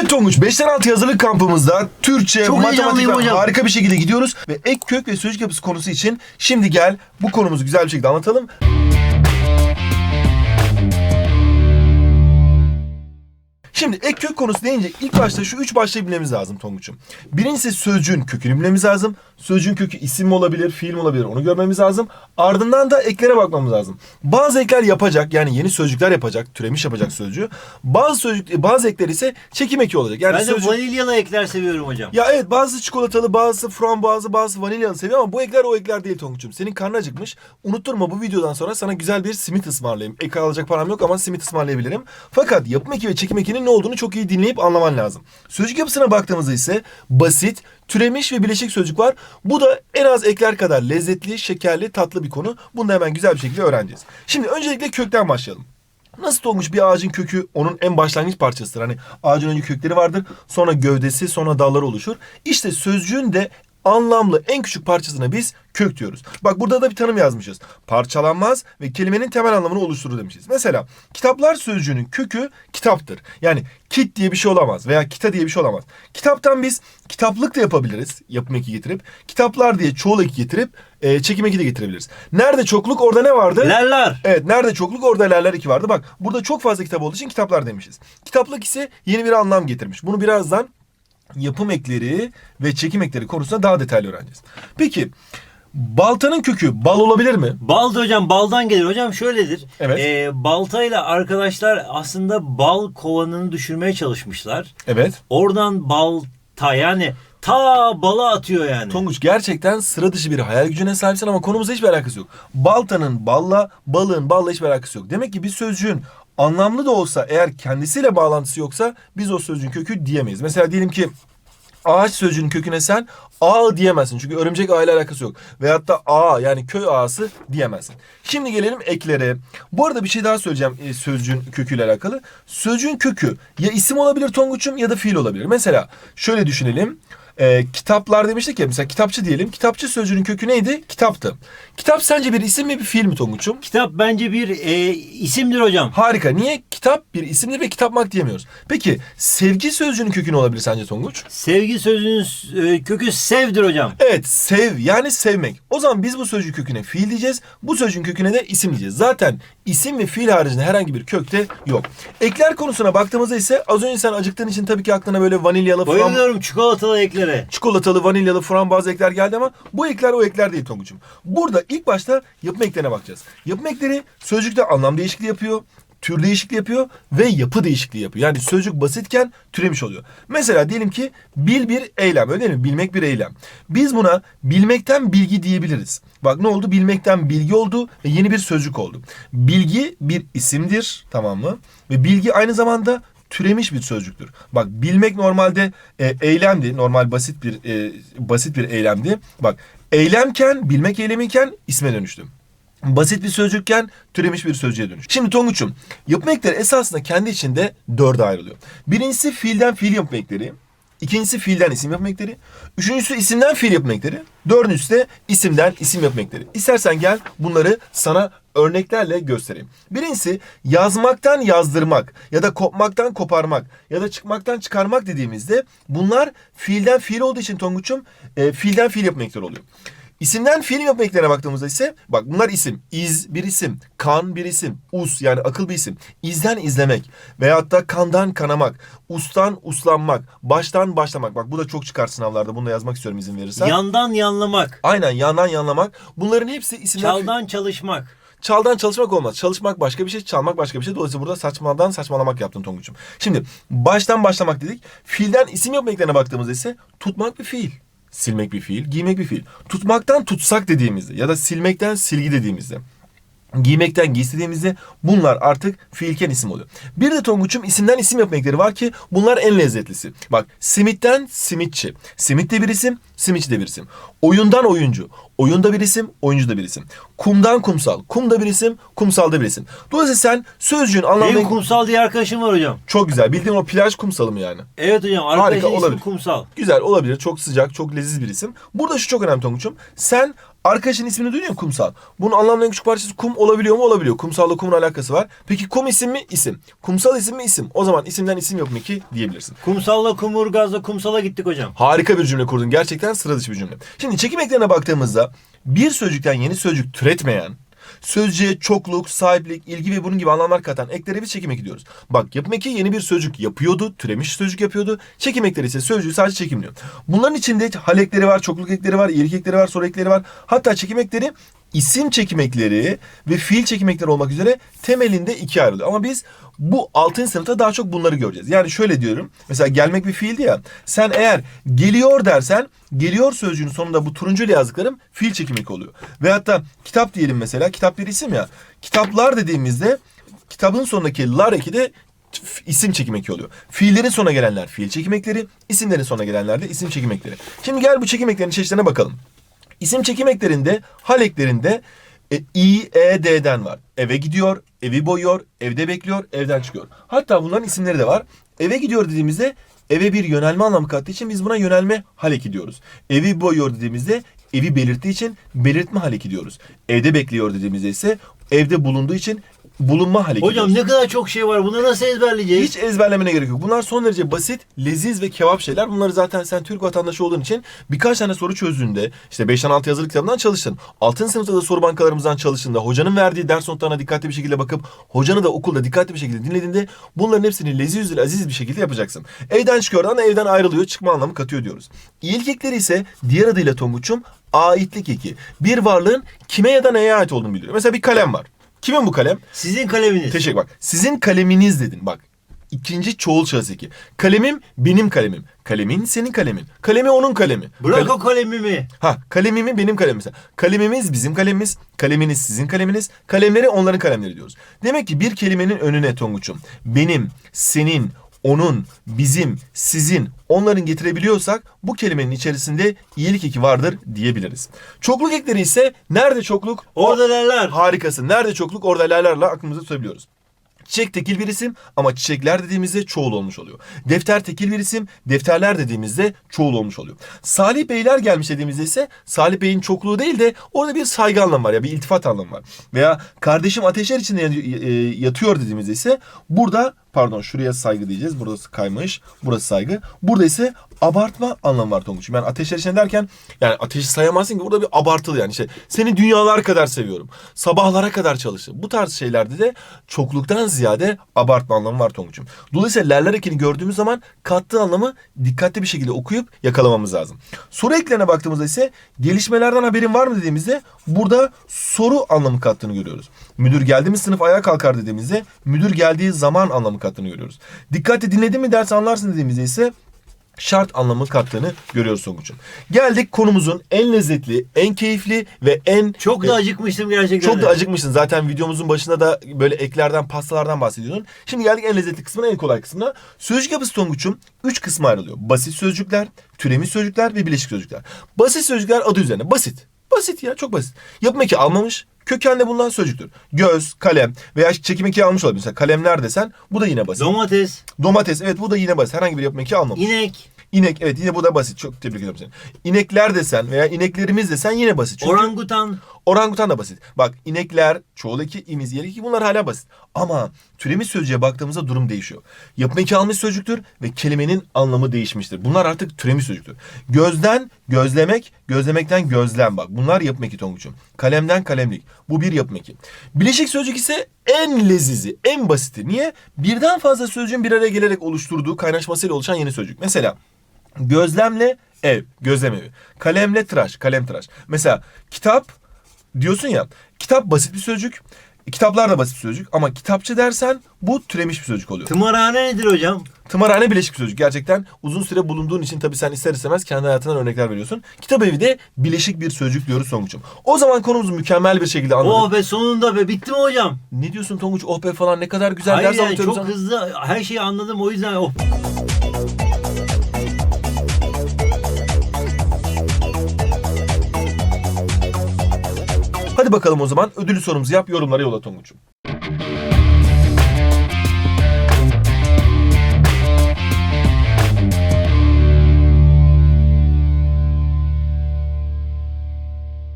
Evet Tonguç 5'ten 6 hazırlık kampımızda Türkçe, Çok matematik hocam. harika bir şekilde gidiyoruz. Ve ek kök ve sözcük yapısı konusu için şimdi gel bu konumuzu güzel bir şekilde anlatalım. Şimdi ek kök konusu deyince ilk başta şu üç başlığı bilmemiz lazım Tonguç'um. Birincisi sözcüğün kökünü bilmemiz lazım. Sözcüğün kökü isim olabilir, fiil olabilir onu görmemiz lazım. Ardından da eklere bakmamız lazım. Bazı ekler yapacak yani yeni sözcükler yapacak, türemiş yapacak sözcüğü. Bazı sözcük, bazı ekler ise çekim eki olacak. Yani Ben de sözcük... vanilyalı ekler seviyorum hocam. Ya evet bazı çikolatalı, bazı frambuazlı, bazı vanilyalı seviyor ama bu ekler o ekler değil Tonguç'um. Senin karnın acıkmış. Unutturma bu videodan sonra sana güzel bir simit ısmarlayayım. Ek alacak param yok ama simit ısmarlayabilirim. Fakat yapım eki ve çekim ekinin ne olduğunu çok iyi dinleyip anlaman lazım. Sözcük yapısına baktığımızda ise basit, türemiş ve bileşik sözcük var. Bu da en az ekler kadar lezzetli, şekerli, tatlı bir konu. Bunu da hemen güzel bir şekilde öğreneceğiz. Şimdi öncelikle kökten başlayalım. Nasıl olmuş bir ağacın kökü onun en başlangıç parçasıdır. Hani ağacın önce kökleri vardır, sonra gövdesi, sonra dalları oluşur. İşte sözcüğün de anlamlı en küçük parçasına biz kök diyoruz. Bak burada da bir tanım yazmışız. Parçalanmaz ve kelimenin temel anlamını oluşturur demişiz. Mesela kitaplar sözcüğünün kökü kitaptır. Yani kit diye bir şey olamaz veya kita diye bir şey olamaz. Kitaptan biz kitaplık da yapabiliriz yapım eki getirip. Kitaplar diye çoğul eki getirip e, çekim eki de getirebiliriz. Nerede çokluk orada ne vardı? Lerler. Evet nerede çokluk orada lerler iki vardı. Bak burada çok fazla kitap olduğu için kitaplar demişiz. Kitaplık ise yeni bir anlam getirmiş. Bunu birazdan yapım ekleri ve çekim ekleri konusunda daha detaylı öğreneceğiz. Peki baltanın kökü bal olabilir mi? Bal da hocam baldan gelir. Hocam şöyledir. Evet. Ee, baltayla arkadaşlar aslında bal kovanını düşürmeye çalışmışlar. Evet. Oradan balta yani ta bala atıyor yani. Tonguç gerçekten sıra dışı bir hayal gücüne sahipsin ama konumuzla hiçbir alakası yok. Baltanın balla, balığın balla hiçbir alakası yok. Demek ki bir sözcüğün anlamlı da olsa eğer kendisiyle bağlantısı yoksa biz o sözcüğün kökü diyemeyiz. Mesela diyelim ki ağaç sözcüğünün köküne sen ağ diyemezsin. Çünkü örümcek ağ ile alakası yok. Veyahut da ağ yani köy ağası diyemezsin. Şimdi gelelim eklere. Bu arada bir şey daha söyleyeceğim e, sözcüğün köküyle alakalı. Sözcüğün kökü ya isim olabilir Tonguç'um ya da fiil olabilir. Mesela şöyle düşünelim. E, kitaplar demiştik ya mesela kitapçı diyelim. Kitapçı sözcüğünün kökü neydi? Kitaptı. Kitap sence bir isim mi bir fiil mi Tonguç'um? Kitap bence bir e, isimdir hocam. Harika. Niye? Kitap bir isimdir ve kitapmak diyemiyoruz. Peki sevgi sözcüğünün kökü ne olabilir sence Tonguç? Sevgi sözünün e, kökü sevdir hocam. Evet sev yani sevmek. O zaman biz bu sözcüğün köküne fiil diyeceğiz. Bu sözcüğün köküne de isim diyeceğiz. Zaten isim ve fiil haricinde herhangi bir kökte yok. Ekler konusuna baktığımızda ise az önce sen acıktığın için tabii ki aklına böyle vanilyalı fram, Bayılıyorum çikolatalı eklere. çikolatalı vanilyalı frambuaz ekler geldi ama bu ekler o ekler değil Tonguç'um. Burada ilk başta yapım eklerine bakacağız. Yapım ekleri sözcükte anlam değişikliği yapıyor tür değişikliği yapıyor ve yapı değişikliği yapıyor. Yani sözcük basitken türemiş oluyor. Mesela diyelim ki bil bir eylem öyle mi? Bilmek bir eylem. Biz buna bilmekten bilgi diyebiliriz. Bak ne oldu? Bilmekten bilgi oldu ve yeni bir sözcük oldu. Bilgi bir isimdir tamam mı? Ve bilgi aynı zamanda türemiş bir sözcüktür. Bak bilmek normalde e, eylemdi. Normal basit bir e, basit bir eylemdi. Bak eylemken bilmek eylemiyken isme dönüştü. Basit bir sözcükken türemiş bir sözcüğe dönüş. Şimdi Tonguç'um yapım ekleri esasında kendi içinde dörde ayrılıyor. Birincisi fiilden fiil yapım ekleri. İkincisi fiilden isim yapım ekleri. Üçüncüsü isimden fiil yapım ekleri. Dördüncüsü de isimden isim yapım ekleri. İstersen gel bunları sana örneklerle göstereyim. Birincisi yazmaktan yazdırmak ya da kopmaktan koparmak ya da çıkmaktan çıkarmak dediğimizde bunlar fiilden fiil olduğu için Tonguç'um e, fiilden fiil yapım ekleri oluyor. İsimden fiil yapma eklerine baktığımızda ise bak bunlar isim. İz bir isim. Kan bir isim. Us yani akıl bir isim. İzden izlemek. Veyahut da kandan kanamak. Ustan uslanmak. Baştan başlamak. Bak bu da çok çıkar sınavlarda. Bunu da yazmak istiyorum izin verirsen. Yandan yanlamak. Aynen yandan yanlamak. Bunların hepsi isimden... Çaldan çalışmak. Çaldan çalışmak olmaz. Çalışmak başka bir şey, çalmak başka bir şey. Dolayısıyla burada saçmadan saçmalamak yaptın Tonguç'um. Şimdi baştan başlamak dedik. Fiilden isim yapma eklerine baktığımızda ise tutmak bir fiil. Silmek bir fiil, giymek bir fiil. Tutmaktan tutsak dediğimizde ya da silmekten silgi dediğimizde giymekten giysi dediğimizde bunlar artık fiilken isim oluyor. Bir de Tonguç'um isimden isim yapma ekleri var ki bunlar en lezzetlisi. Bak simitten simitçi. Simit de bir isim, simitçi de bir isim. Oyundan oyuncu. Oyunda bir isim, oyuncu da bir isim. Kumdan kumsal. Kum da bir isim, kumsal da bir isim. Dolayısıyla sen sözcüğün anlamını... Benim kumsal diye arkadaşım var hocam. Çok güzel. Bildiğin o plaj kumsalı mı yani? Evet hocam arkadaşın ismi olabilir. kumsal. Güzel olabilir. Çok sıcak, çok leziz bir isim. Burada şu çok önemli Tonguç'um. Sen Arkadaşın ismini duydun ya kumsal. Bunun anlamlı en küçük parçası kum olabiliyor mu? Olabiliyor. Kumsalla kumun alakası var. Peki kum isim mi? İsim. Kumsal isim mi? İsim. O zaman isimden isim yok mu ki diyebilirsin. Kumsalla kumurgazla kumsala gittik hocam. Harika bir cümle kurdun. Gerçekten sıra dışı bir cümle. Şimdi çekim eklerine baktığımızda bir sözcükten yeni sözcük türetmeyen, sözcüğe çokluk, sahiplik, ilgi ve bunun gibi anlamlar katan eklere biz çekim eki diyoruz. Bak yapım eki yeni bir sözcük yapıyordu, türemiş sözcük yapıyordu. Çekim ekleri ise sözcüğü sadece çekimliyor. Bunların içinde hal ekleri var, çokluk ekleri var, iyilik ekleri var, soru ekleri var. Hatta çekim ekleri isim çekim ekleri ve fiil çekim ekleri olmak üzere temelinde ikiye ayrılıyor. Ama biz bu 6. sınıfta daha çok bunları göreceğiz. Yani şöyle diyorum. Mesela gelmek bir fiildi ya. Sen eğer geliyor dersen geliyor sözcüğünün sonunda bu turuncu ile yazdıklarım fiil çekim eki oluyor. Ve hatta kitap diyelim mesela. Kitap bir isim ya. Kitaplar dediğimizde kitabın sonundaki lar eki de isim çekim eki oluyor. Fiillerin sonuna gelenler fiil çekim ekleri, isimlerin sonuna gelenler de isim çekim ekleri. Şimdi gel bu çekim eklerinin çeşitlerine bakalım. İsim çekim eklerinde, hal eklerinde e, i, e, d'den var. Eve gidiyor, evi boyuyor, evde bekliyor, evden çıkıyor. Hatta bunların isimleri de var. Eve gidiyor dediğimizde eve bir yönelme anlamı kattığı için biz buna yönelme hal eki diyoruz. Evi boyuyor dediğimizde evi belirttiği için belirtme hal eki diyoruz. Evde bekliyor dediğimizde ise evde bulunduğu için bulunma hal eki Hocam ne kadar çok şey var. Bunları nasıl ezberleyeceğiz? Hiç ezberlemene gerek yok. Bunlar son derece basit, leziz ve kebap şeyler. Bunları zaten sen Türk vatandaşı olduğun için birkaç tane soru çözdüğünde işte 5'ten 6 yazılı kitabından çalıştın. 6. sınıfta da soru bankalarımızdan çalıştığında hocanın verdiği ders notlarına dikkatli bir şekilde bakıp hocanı da okulda dikkatli bir şekilde dinlediğinde bunların hepsini leziz ve aziz bir şekilde yapacaksın. Evden çıkıyordan evden ayrılıyor, çıkma anlamı katıyor diyoruz. İyilik ekleri ise diğer adıyla Tonguç'um aitlik eki. Bir varlığın kime ya da neye ait olduğunu bildiriyor. Mesela bir kalem var. Kimin bu kalem? Sizin kaleminiz. Teşekkür bak. Sizin kaleminiz dedin bak. İkinci çoğul şahıs eki. Kalemim benim kalemim. Kalemin senin kalemin. Kalemi onun kalemi. Bırak Kale- o kalemimi. Ha kalemimi benim kalemim. Kalemimiz bizim kalemimiz. Kaleminiz sizin kaleminiz. Kalemleri onların kalemleri diyoruz. Demek ki bir kelimenin önüne Tonguç'um benim, senin, onun, bizim, sizin, onların getirebiliyorsak bu kelimenin içerisinde iyilik eki vardır diyebiliriz. Çokluk ekleri ise nerede çokluk? Orada neler? Harikasın. Nerede çokluk orada lerlerle aklımızda tutabiliyoruz. Çiçek tekil bir isim ama çiçekler dediğimizde çoğul olmuş oluyor. Defter tekil bir isim, defterler dediğimizde çoğul olmuş oluyor. Salih Beyler gelmiş dediğimizde ise Salih Bey'in çokluğu değil de orada bir saygı anlamı var ya bir iltifat anlamı var. Veya kardeşim ateşler içinde e, yatıyor dediğimizde ise burada pardon şuraya saygı diyeceğiz. Burası kaymış. Burası saygı. Burada ise abartma anlamı var Tonguç'um. Yani ateşler içinde derken yani ateşi sayamazsın ki burada bir abartılı yani işte seni dünyalar kadar seviyorum. Sabahlara kadar çalıştım. Bu tarz şeylerde de çokluktan ziyade abartma anlamı var Tonguç'um. Dolayısıyla lerler ekini gördüğümüz zaman kattığı anlamı dikkatli bir şekilde okuyup yakalamamız lazım. Soru eklerine baktığımızda ise gelişmelerden haberin var mı dediğimizde burada soru anlamı kattığını görüyoruz. Müdür geldi mi sınıf ayağa kalkar dediğimizde müdür geldiği zaman anlamı kattığını görüyoruz. Dikkatli dinledin mi ders anlarsın dediğimizde ise şart anlamı kattığını görüyoruz Tonguç'um. Geldik konumuzun en lezzetli, en keyifli ve en Çok da acıkmıştım gerçekten. çok da acıkmışsın. Zaten videomuzun başında da böyle eklerden, pastalardan bahsediyordun. Şimdi geldik en lezzetli kısmına, en kolay kısmına. Sözcük yapısı Tonguç'um 3 kısma ayrılıyor. Basit sözcükler, türemiş sözcükler ve bileşik sözcükler. Basit sözcükler adı üzerine. Basit. Basit ya çok basit. Yapım eki almamış. Kökende bulunan sözcüktür. Göz, kalem veya çekim eki almış olabilir. Mesela kalemler desen bu da yine basit. Domates, Domates evet bu da yine basit. Herhangi bir yapım eki almamış. inek, İnek evet yine bu da basit. Çok tebrik ediyorum seni. İnekler desen veya ineklerimiz desen yine basit. Çünkü orangutan, Orangutan da basit. Bak inekler, çoğul eki, imiz, yer eki bunlar hala basit. Ama türemiş sözcüğe baktığımızda durum değişiyor. Yapım eki almış sözcüktür ve kelimenin anlamı değişmiştir. Bunlar artık türemiş sözcüktür. Gözden gözlemek, gözlemekten gözlem bak. Bunlar yapım eki Tonguç'um. Kalemden kalemlik. Bu bir yapım eki. Bileşik sözcük ise en lezizi, en basiti. Niye? Birden fazla sözcüğün bir araya gelerek oluşturduğu kaynaşmasıyla oluşan yeni sözcük. Mesela gözlemle ev, gözlem evi. Kalemle tıraş, kalem tıraş. Mesela kitap diyorsun ya kitap basit bir sözcük. Kitaplar da basit bir sözcük ama kitapçı dersen bu türemiş bir sözcük oluyor. tımarhane nedir hocam? Tımarhane bileşik bir sözcük. Gerçekten uzun süre bulunduğun için tabii sen ister istemez kendi hayatından örnekler veriyorsun. Kitap evi de bileşik bir sözcük diyoruz Tonguç'um. O zaman konumuzu mükemmel bir şekilde anladık. Oh be sonunda be bitti mi hocam? Ne diyorsun Tonguç? Oh be falan ne kadar güzel Hayır ders yani anlatıyorum çok sana. hızlı her şeyi anladım o yüzden oh. Hadi bakalım o zaman ödülü sorumuzu yap yorumlara yolla Tonguç'um.